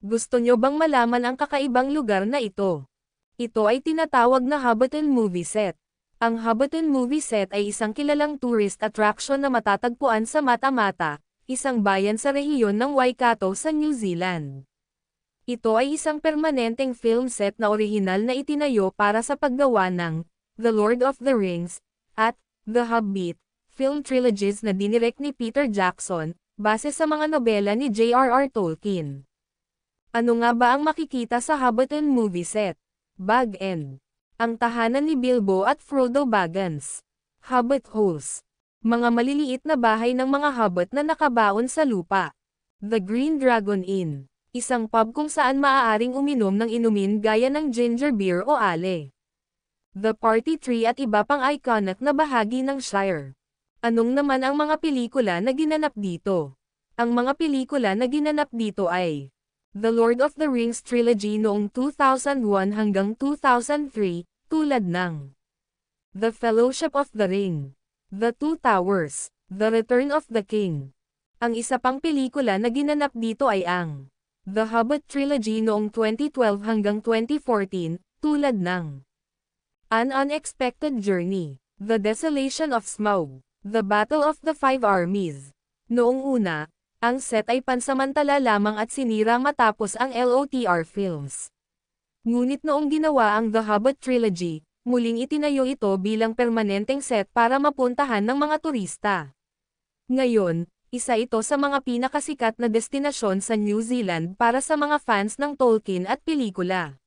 Gusto nyo bang malaman ang kakaibang lugar na ito? Ito ay tinatawag na Hobbiton Movie Set. Ang Hobbiton Movie Set ay isang kilalang tourist attraction na matatagpuan sa Mata-Mata, isang bayan sa rehiyon ng Waikato sa New Zealand. Ito ay isang permanenteng film set na orihinal na itinayo para sa paggawa ng The Lord of the Rings at The Hobbit film trilogies na dinirect ni Peter Jackson, base sa mga nobela ni J.R.R. Tolkien. Ano nga ba ang makikita sa Hobbiton movie set? Bag End. Ang tahanan ni Bilbo at Frodo Baggins. Hobbit Holes. Mga maliliit na bahay ng mga hobbit na nakabaon sa lupa. The Green Dragon Inn. Isang pub kung saan maaaring uminom ng inumin gaya ng ginger beer o ale. The Party Tree at iba pang iconic na bahagi ng Shire. Anong naman ang mga pelikula na ginanap dito? Ang mga pelikula na ginanap dito ay The Lord of the Rings Trilogy noong 2001 hanggang 2003, tulad ng The Fellowship of the Ring, The Two Towers, The Return of the King. Ang isa pang pelikula na ginanap dito ay ang The Hobbit Trilogy noong 2012 hanggang 2014, tulad ng An Unexpected Journey, The Desolation of Smaug, The Battle of the Five Armies. Noong una, ang set ay pansamantala lamang at sinira matapos ang LOTR films. Ngunit noong ginawa ang The Hobbit Trilogy, muling itinayo ito bilang permanenteng set para mapuntahan ng mga turista. Ngayon, isa ito sa mga pinakasikat na destinasyon sa New Zealand para sa mga fans ng Tolkien at pelikula.